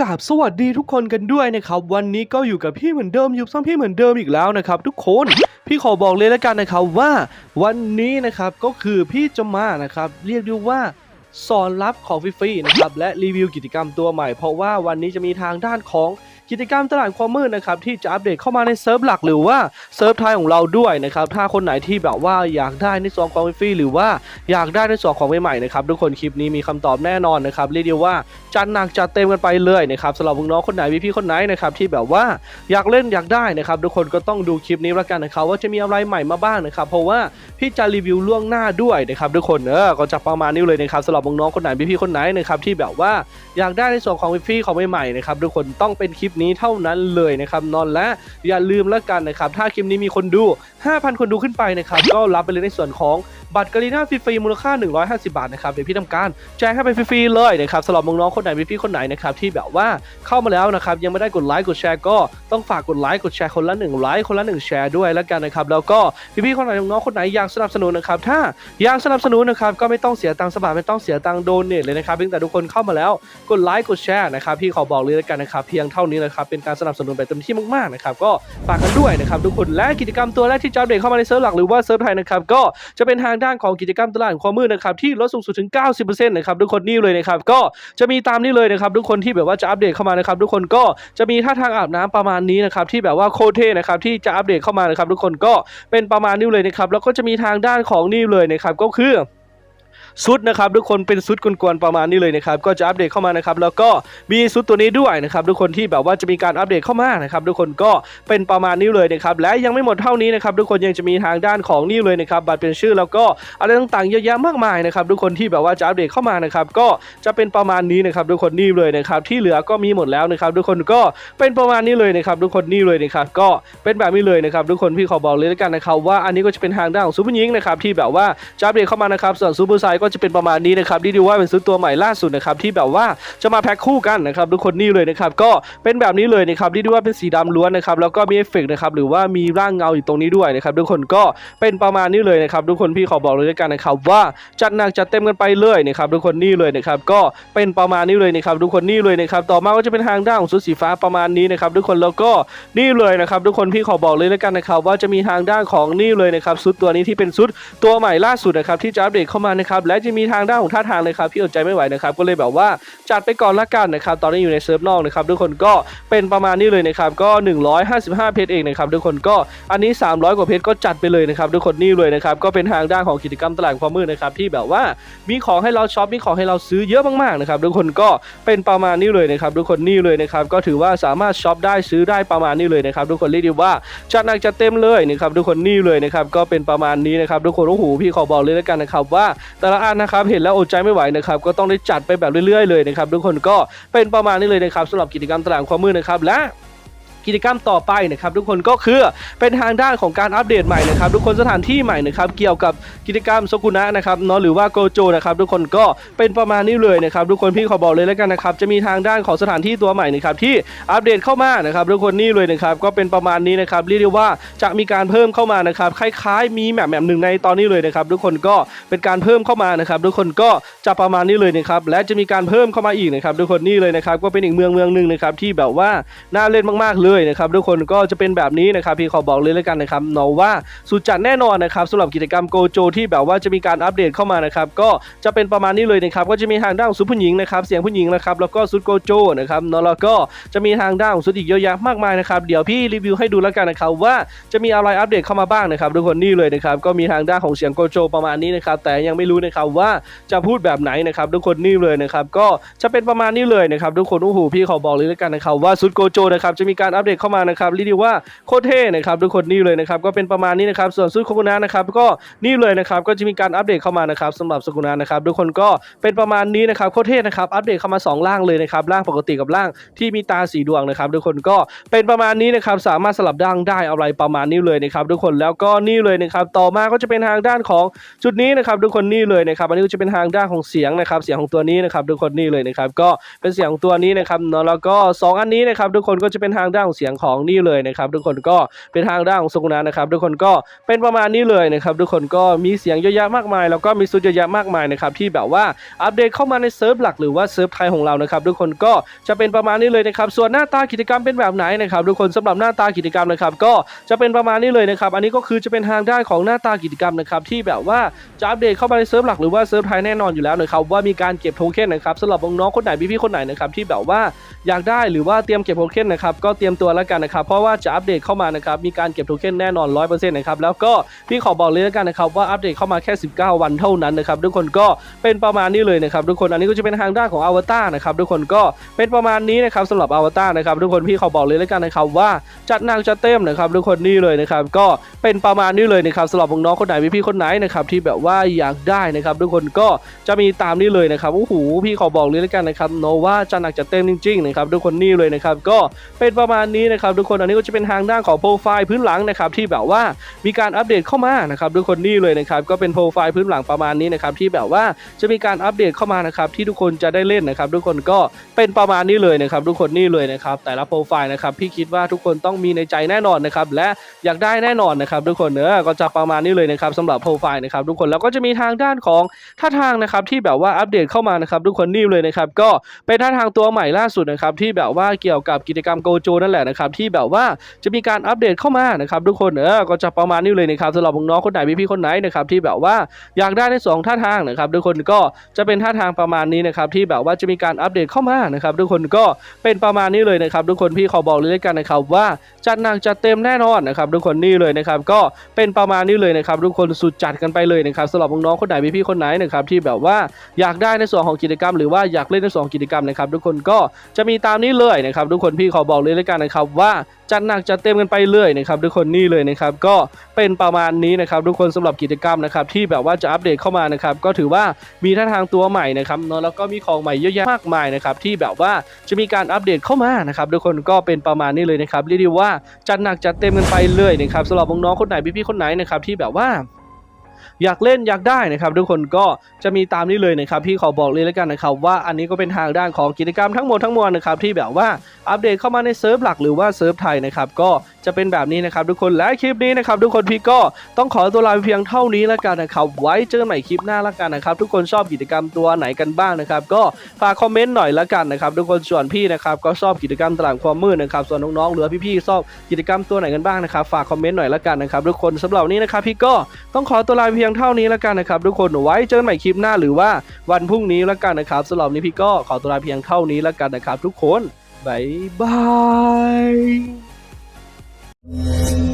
กราบสวัสดีทุกคนกันด้วยนะครับวันนี้ก็อยู่กับพี่เหมือนเดิมอยู่ซ้ำพี่เหมือนเดิมอีกแล้วนะครับทุกคนพี่ขอบอกเลยแล้วกันนะครับว่าวันนี้นะครับก็คือพี่จะมานะครับเรียกได้ว่าสอนรับของฟรีๆนะครับและรีวิวกิจกรรมตัวใหม่เพราะว่าวันนี้จะมีทางด้านของ กิจกรรมตลาดความมืดนะครับที่จะอัปเดตเข้ามาในเซิร์ฟหลักหรือว่าเซิร์ฟไทยของเราด้วยนะครับถ้าคนไหนที่แบบว่าอยากได้ในส่วนของฟรีหรือว่าอยากได้ในส่วนของใหม่ๆนะครับทุกคนคลิปนี้มีคำตอบแน่นอนนะครับเรียกได้ว่าจัดหนักจัดเต็มกันไปเลยนะครับสำหรับน้องๆคนไหนพี่ๆคนไหนนะครับที่แบบว่าอยากเล่นอยากได้นะครับทุกคนก็ต้องดูคลิปนี้ล้วกันนะครับว่าจะมีอะไรใหม่มาบ้างนะครับเพราะว่าพี่จะรีวิวล่วงหน้าด้วยนะครับทุกคนเออก็จะประมาณนี้เลยนะครับสำหรับน้องๆคนไหนพี่ๆคนไหนนะครับที่แบบว่าอยากได้ในส่วนของฟรีของใหม่ๆนะครับทุกคนต้องเป็นคลิปนี้เท่านั้นเลยนะครับนอนและอย่าลืมแล้วกันนะครับถ้าคลิปนี้มีคนดู 5,000 คนดูขึ้นไปนะครับก็รับไปเลยในส่วนของ บัตรกรีน่าฟรีๆมูลค่า 150 บาทนะครับเดี๋ยวพี่ทำการแจ้งให้ไปฟรีๆเลยนะครับสำหรับน้องๆคนไหนพี่ๆคนไหนนะครับที่แบบว่าเข้ามาแล้วนะครับยังไม่ได้กดไลค์กดแชร์ก็ต้องฝากกดไลค์กดแชร์คนละ1ไลค์คนละ1แชร์ด้วยแล้วกันนะครับแล้วก็พี่ๆคนไหนน้องๆคนไหนอยากสนับสนุนนะครับถ้าอยากสนับสนุนนะครับก็ไม่ต้องเสียตังค์สบายไม่ต้องเสียตังค์โดนเนทเลยนะครับเพียงแต่ทุกคนเข้ามาแล้วกดไลค์กดแชร์นะครับพี่ขอบอกเลยแล้วกันนะครับเพียงเท่านี้นะครับเป็นการสนับสนุนแบบเต็มที่มากๆนะครับก็ฝากกันด้วยนะครับทุกคนและกิจกรรมตัวแรกที่จะอัปเดเข้ามาในเซิร์ฟหลักหรือว่าเซิร์ฟไทยนะครับก็จะเป็นทางด้านของกิจกรรมตลาดความมืดนะครับที่ลดสูงสุดถึง 90%นะครับทุกคนนี่เลยนะครับก็จะมีตามนี้เลยนะครับทุกคนที่แบบว่าจะอัปเดตเข้ามานะครับทุกคนก็จะมีท่าทางอาบน้ำประมาณนี้นะครับที่แบบว่าโคเท่นะครับที่จะอัปเดตเข้ามานะครับทุกคนก็เป็นประมาณนี้เลยนะครับแล้วก็จะมีทางด้านของนี่เลยนะครับก็คือ ซุดนะครับทุกคนเป็นซุดกวนๆประมาณนี้เลยนะครับก็จะอัปเดตเข้ามานะครับแล้วก็มีซุดตัวนี้ด้วยนะครับทุกคนที่แบบว่าจะมีการอัปเดตเข้ามานะครับทุกคนก็เป็นประมาณนี้เลยนะครับและยังไม่หมดเท่านี้นะครับทุกคนยังจะมีทางด้านของนี่เลยนะครับบัตรเป็นชื่อแล้วก็อะไรต่างๆเยอะแยะมากมายนะครับทุกคนที่แบบว่าจะอัปเดตเข้ามานะครับก็จะเป็นประมาณนี้นะครับทุกคนนี่เลยนะครับที่เหลือก็มีหมดแล้วนะครับทุกคนก็เป็นประมาณนี้เลยนะครับทุกคนนี่เลยนะครับก็เป็นแบบนี้เลยนะครับทุกคนพี่ขอบอกเลยแล้วกันนะครับว่าอันนี้ก็จะเป็นทางด้านของซูเปอร์ยิงนะครับที่แบบว่าจะอัปเดตเข้ามานะครับส่วนซูเปอร์ไซก็จะเป็นประมาณนี้นะครับที่ดูว่าเป็นซื้อตัวใหม่ล่าสุดนะครับที่แบบว่าจะมาแพ็คคู่กันนะครับทุกคนนี่เลยนะครับก็เป็นแบบนี้เลยนะครับที่ดูว่าเป็นสีดำล้วนนะครับแล้วก็มีเอฟเฟกต์นะครับหรือว่ามีร่างเงาอยู่ตรงนี้ด้วยนะครับทุกคนก็เป็นประมาณนี้เลยนะครับทุกคนพี่ขอบอกเลยแล้วกันนะครับว่าจัดหนักจัดเต็มกันไปเลยนะครับทุกคนนี่เลยนะครับก็เป็นประมาณนี้เลยนะครับทุกคนนี่เลยนะครับต่อมาก็จะเป็นทางด้านของชุดสีฟ้าประมาณนี้นะครับทุกคนแล้วก็นี่เลยนะครับทุกคนพี่ขอบอกเลยแล้วกันนะครับว่าจะมีทางด้านของนี่เลยนะครับชุดตัวนี้ที่เป็นชุดตัวใหม่ล่าสุดนะครับที่จะอัปเดตเข้ามานะครับและจะมีทางด้านของท่าทางเลยครับพี่อดใจไม่ไหวนะครับก็เลยแบบว่าจัดไปก่อนละกันนะครับตอนนี้อยู่ในเซิร์ฟนอกนะครับทุกคนก็เป็นประมาณนี้เลยนะครับก็ 155 เพชรเองนะครับทุกคนก็อันนี้ 300 กว่าเพชรก็จัดไปเลยนะครับทุกคนนี่เลยนะครับก็เป็นทางด้านของกิจกรรมตลาดความมืดนะครับที่แบบว่ามีของให้เราช็อปมีของให้เราซื้อเยอะมากๆนะครับทุกคนก็เป็นประมาณนี้เลยนะครับทุกคนนี่เลยนะครับก็ถือว่าสามารถช็อปได้ซื้อได้ประมาณนี้เลยนะครับทุกคนเรียกได้ว่าจัดหนักจัดเต็มเลยนะครับทุกคนนี่เลยนะครับก็เป็นประมาณนี้นะครับทุกคนโอ้โหพี่ขอบอกเลยแล้วกันนะครับว่าแต่ละอันนะครับเห็นแล้วอดใจไม่ไหวนะครับก็ต้องได้จัดไปแบบเรื่อยๆเลยนะครับทุกคนก็เป็นประมาณนี้เลยนะครับสำหรับกิจกรรมตลาดความมืดนะครับและ กิจกรรมต่อไปนะครับทุกคนก็คือเป็นทางด้านของการอัปเดตใหม่นะครับทุกคนสถานที่ใหม่นะครับเกี่ยวกับกิจกรรมโซกุนะนะครับเนาะหรือว่าโกโจนะครับทุกคนก็เป็นประมาณนี้เลยนะครับทุกคนพี่ขอบอกเลยแล้วกันนะครับจะมีทางด้านของสถานที่ตัวใหม่นะครับที่อัปเดตเข้ามานะครับทุกคนนี่เลยนะครับก็เป็นประมาณนี้นะครับเรียกได้ว่าจะมีการเพิ่มเข้ามานะครับคล้ายๆ มีแมปแมปหนึ่งในตอนนี้เลยนะครับทุกคนก็เป็นการเพิ่มเข้ามานะครับทุกคนก็จะประมาณนี้เลยนะครับและจะมีการเพิ่มเข้ามาอีกนะครับทุกคนนี่เลยนะครับก็เป็นอีกเมืองเมืองหนึ่งนะครับที่แบบว่าน่าเล่นมากๆเลยนะครับทุกคนก็จะเป็นแบบนี้นะครับพี่ขอบอกเลยแล้วกันนะครับเนาะว่าสุดจัดแน่นอนนะครับสำหรับกิจกรรมโกโจที่แบบว่าจะมีการอัปเดตเข้ามานะครับก็จะเป็นประมาณนี้เลยนะครับก็จะมีทางด้านของซุปผู้หญิงนะครับเสียงผู้หญิงนะครับแล้วก็ซุดโกโจนะครับเนาะแล้วก็จะมีทางด้านของซุดอีกเยอะแยะมากมายนะครับเดี๋ยวพี่รีวิวให้ดูแล้วกันนะครับว่าจะมีอะไรอัปเดตเข้ามาบ้างนะครับทุกคนนี่เลยนะครับก็มีทางด้านของเสียงโกโจประมาณนี้นะครับแต่ยังไม่รู้นะครับว่าจะพูดแบบไหนนะครับทุกคนนี่เลยนะครับก็จะเป็นประมาณนี้เลยนะครับทุกคนโอ้โหพี่ขอบอกเลยแล้วกันนะครับว่าซุดโกโจนะครับจะมีการอััปเดตเข้ามานะครับรีด้ว่าโคตรเท่นะครับทุกคนนี่เลยนะครับก็เป็นประมาณนี้นะครับส่วนซุดโคกุนะนะครับก็นี่เลยนะครับก็จะมีการอัปเดตเข้ามานะครับสำหรับสกุนะนะครับทุกคนก็เป็นประมาณนี้นะครับโคตรเท่นะครับอัปเดตเข้ามาสองร่างเลยนะครับร่างปกติกับร่างที่มีตาสีดวงนะครับทุกคนก็เป็นประมาณนี้นะครับสามารถสลับร่างได้อะไรประมาณนี้เลยนะครับทุกคนแล้วก็นี่เลยนะครับต่อมาก็จะเป็นทางด้านของจุดนี้นะครับทุกคนนี่เลยนะครับอันนี้ก็จะเป็นทางด้านของเสียงนะครับเสียงของตัวนี้นะครับทุกคนนี่เลยนะครับก็เป็นเสียงของตัวนี้นะครับเนาะแล้วก็สองอันนี้นะครับทุกคนก็จะเป็นทางด้านของเสียงของนี่เลยนะครับ ทุกคนก็เป็นทางด้านของสุกุนานะครับ ทุกคนก็เป็นประมาณนี้เลยนะครับ ทุกคนก็มีเสียงเยอะแยะมากมาย แล้วก็มีซุดเยอะแยะมากมายนะครับที่แบบว่าอัปเดตเข้ามาในเซิร์ฟหลักหรือว่าเซิร์ฟไทยของเรานะครับ ทุกคนก็จะเป็นประมาณนี้เลยนะครับ ส่วนหน้าตากิจกรรมเป็นแบบไหนนะครับทุกคนสำหรับหน้าตากิจกรรมนะครับ ก็จะเป็นประมาณนี้เลยนะครับ อันนี้ก็คือจะเป็นทางด้านของหน้าตากิจกรรมนะครับที่แบบว่าจะอัปเดตเข้ามาในเซิร์ฟหลักหรือว่าเซิร์ฟไทยแน่นอนอยู่แล้วนะครับว่ามีการเก็บโทเค็นนะครับสำหรับน้องๆคนไหนพี่ๆคนไหนนะครับที่แบบว่าอยากได้หรือว่าเตรียมเก็บโทเค็นนะครับก็เตรียมตัวแล้วกันนะครับ เพราะว่าจะอัปเดตเข้ามานะครับ มีการเก็บโทเค็นแน่นอน 100%นะครับ แล้วก็พี่ขอบอกเลยแล้วกันนะครับ ว่าอัปเดตเข้ามาแค่ 19 วันเท่านั้นนะครับ ทุกคนก็เป็นประมาณนี้เลยนะครับ ทุกคน อันนี้ก็จะเป็นทางด้านของอวตารนะครับ ทุกคนก็เป็นประมาณนี้นะครับสำหรับอวตารนะครับ ทุกคนพี่ขอบอกเลยแล้วกันนะครับว่าจัดหนักจัดเต็มนะครับ ทุกคนนี่เลยนะครับ ก็เป็นประมาณนี้เลยนะครับสำหรับน้องคนไหนพี่คนไหนนะครับที่แบบว่าอยากได้นะครับ ทุกคนก็จะมีตามนี้เลยนะครับโอ้โหพี่ขอบอกเลยแล้วกันนะครับโนว่าจัดหนักจัดเต็มจริงๆนะครับทุกคนนี่เลยนะครับก็เป็นประมาณนี้นะครับทุกคนอันนี้ก็จะเป็นทางด้านของโปรไฟล์พื้นหลังนะครับที่แบบว่ามีการอัปเดตเข้ามานะครับทุกคนนี่เลยนะครับก็เป็นโปรไฟล์พื้นหลังประมาณนี้นะครับที่แบบว่าจะมีการอัปเดตเข้ามานะครับที่ทุกคนจะได้เล่นนะครับทุกคนก็เป็นประมาณนี้เลยนะครับทุกคนนี่เลยนะครับแต่ละโปรไฟล์นะครับพี่คิดว่าทุกคนต้องมีในใจแน่นอนนะครับและอยากได้แน่นอนนะครับทุกคนเนอะก็จะประมาณนี้เลยนะครับสำหรับโปรไฟล์นะครับทุกคนแล้วก็จะมีทางด้านของท่าทางนะครับที่แบบว่าอัปเดตเข้ามานะครับทุกคนนี่เลยนะครับก็เป็นท่าทางตัวใหม่ล่าสุดนะครับที่แบบว่าเกี่ยวกับกิจกรรมโกโจนั่นแหละนะครับที่แบบว่าจะมีการอัปเดตเข้ามานะครับทุกคนเออก็จะประมาณนี้เลยนะครับสำหรับน้องคนไหนพี่ๆคนไหนนะครับที่แบบว่าอยากได้ในสองท่าทางนะครับทุกคนก็จะเป็นท่าทางประมาณนี้นะครับที่แบบว่าจะมีการอัปเดตเข้ามานะครับทุกคนก็เป็นประมาณนี้เลยนะครับทุกคนพี่ขอบอกเลยแล้วกันนะครับว่าจัดหนักจัดเต็มแน่นอนนะครับทุกคนนี่เลยนะครับก็เป็นประมาณนี้เลยนะครับทุกคนสุดจัดกันไปเลยนะครับสำหรับน้องๆคนไหนพี่ๆคนไหนนะครับที่แบบว่าอยากได้ในส่วนของกิจกรรม หรือว่าอยากเล่นในส่วนของกิจกรรมนะครับทุกคนก็จะมีตามนี้เลยนะครับทุกคนพี่ขอบอกเลยแล้วกันนะครับว่าจัดหนักจัดเต็มกันไปเลยนะครับทุกคนนี่เลยนะครับก็เป็นประมาณนี้นะครับทุกคนสำหรับกิจกรรมนะครับที่แบบว่าจะอัปเดตเข้ามานะครับก็ถือว่ามีท่าทางตัวใหม่นะครับเนาะแล้วก็มีของใหม่เยอะแยะมากมายนะครับที่แบบว่าจะมีการอัปเดตเข้ามานะครับทุกคนก็เป็นประมาณนี้เลยนะครับเรียกได้ว่าจัดหนักจัดเต็มกันไปเลยนะครับสำหรับน้องๆคนไหนพี่ๆคนไหนนะครับที่แบบว่า อยากเล่นอยากได้นะครับทุกคนก็จะมีตามนี้เลยนะครับพี่ขอบอกเลยแล้วกันนะครับว่าอันนี้ก็เป็นทางด้านของกิจกรรมทั้งหมดทั้งมวลนะครับที่แบบว่าอัปเดตเข้ามาในเซิร์ฟหลักหรือว่าเซิร์ฟไทยนะครับก็จะเป็นแบบนี้นะครับทุกคนและคลิปนี้นะครับทุกคนพี่ก็ต้องขอตัวลาเพียงเท่านี้แล้วกันนะครับไว้เจอกันใหม่คลิปหน้าแล้วกันนะครับทุกคนชอบกิจกรรมตัวไหนกันบ้างนะครับก็ฝากคอมเมนต์หน่อยแล้วกันนะครับทุกคนส่วนพี่นะครับก็ชอบกิจกรรมตลาดความมืดนะครับส่วนน้องๆหรือพี่ๆชอบกิจกรรมตัวไหนกันบ้างนะครับฝากคอมเมนต์หน่อยแล้วกันนะครับทุกคนสำหรับนี้นะครับพี่ก็ต้องขอตัวลาเพียงเท่านี้แล้วกันนะครับทุกคนไว้เจอกันใหม่คลิปหน้าหรือว่าวันพรุ่งนี้แล้วกันนะครับสำหรับนี้พี่ก็ขอตัวลาเพียงเท่านี้แล้วกันนะครับ ทุกคนบ๊ายบาย